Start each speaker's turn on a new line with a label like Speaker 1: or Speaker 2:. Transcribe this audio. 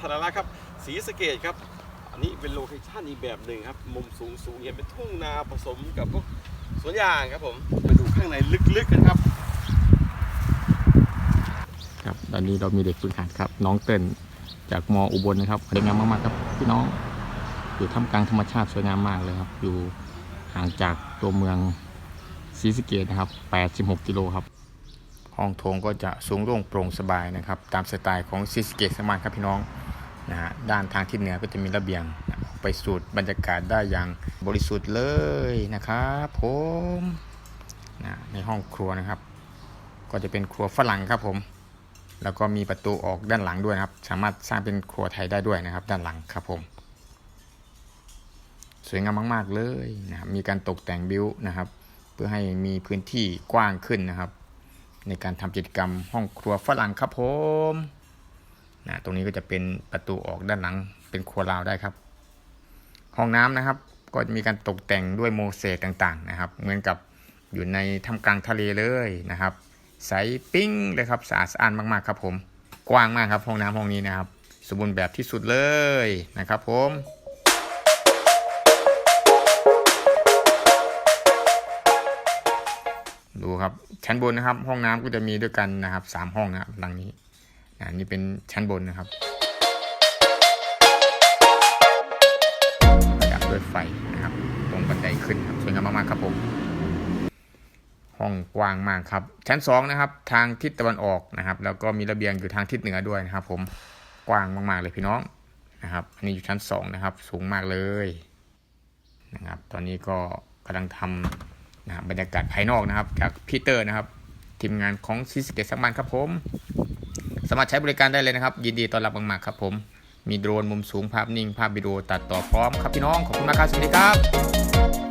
Speaker 1: ธารณะครับศรีสะเกดครับ อันนี้เป็นโลเคชั่นอีกแบบหนึ่งครับ มุมสูงสูงเห็นเป็นทุ่งนาผสมกับพวกสวนยางครับผมไปดูข้างในลึกๆกันครับ
Speaker 2: ครับตอนนี้เรามีเด็กฝึกหัดครับ น้องเติ้ลจากมอุบลนะครับสวยงามมากๆครับพี่น้องอยู่ท่ามกลางธรรมชาติสวยงามมากเลยครับ อยู่ห่างจากตัวเมืองศรีสะเกดนะครับ 86 กิโลครับ ห้องโถงก็จะสูงโล่งโปร่งสบายนะครับ ตามสไตล์ของศรีสเกดสมานครับพี่น้องนะฮะด้านทางทิศเหนือก็จะมีระเบียงไปสูดบรรยากาศได้อย่างบริสุทธิ์เลยนะครับผมนะในห้องครัวนะครับ ก็จะเป็นครัวฝรั่งครับผม แล้วก็มีประตูออกด้านหลังด้วยนะครับ สามารถสร้างเป็นครัวไทยได้ด้วยนะครับ ด้านหลังครับผม สวยงามมาก ๆเลยนะครับมีการตกแต่งบิวนะครับ เพื่อให้มีพื้นที่กว้างขึ้นนะครับ ในการทำกิจกรรมห้องครัวฝรั่งครับผมนะตรงนี้ก็จะเป็นประตูออกด้านหลังเป็นครัวลาวได้ครับ ห้องน้ำนะครับ ก็จะมีการตกแต่งด้วยโมเสกต่างๆ นะครับ เหมือนกับอยู่ในท่ามกลางทะเลเลยนะครับ ใสปิ้งเลยครับสะอาดสะอ้านมากๆครับผม กว้างมากครับห้องน้ำห้องนี้นะครับ สมบูรณ์แบบที่สุดเลยนะครับผม ครับ ชั้นบนนะครับ ห้องน้ำก็จะมีด้วยกันนะครับสามห้องนะครับหลังนี้อันนี้เป็นชั้นบนนะครับประดับด้วยไฟนะครับ ตรงบันไดขึ้นครับสวยงามมากๆครับผม ห้องกว้างมากครับ ชั้นสองนะครับ ทางทิศตะวันออกนะครับ แล้วก็มีระเบียงอยู่ทางทิศเหนือด้วยนะครับ ผมกว้างมากๆเลยพี่น้องนะครับ อันนี้อยู่ชั้นสองนะครับ สูงมากเลยนะครับ ตอนนี้ก็กำลังทำ นะบบรรยากาศภายนอกนะครับ จากพีเตอร์นะครับ ทีมงานของซิสเกตสักมันครับผม สามารถใช้บริการได้เลยนะครับ ยินดีต้อนรับมากๆครับผม มีโดรนมุมสูงภาพนิ่ง ภาพวิดีโอตัดต่อพร้อมครับพี่น้อง ขอบคุณมากครับ สวัสดีครับ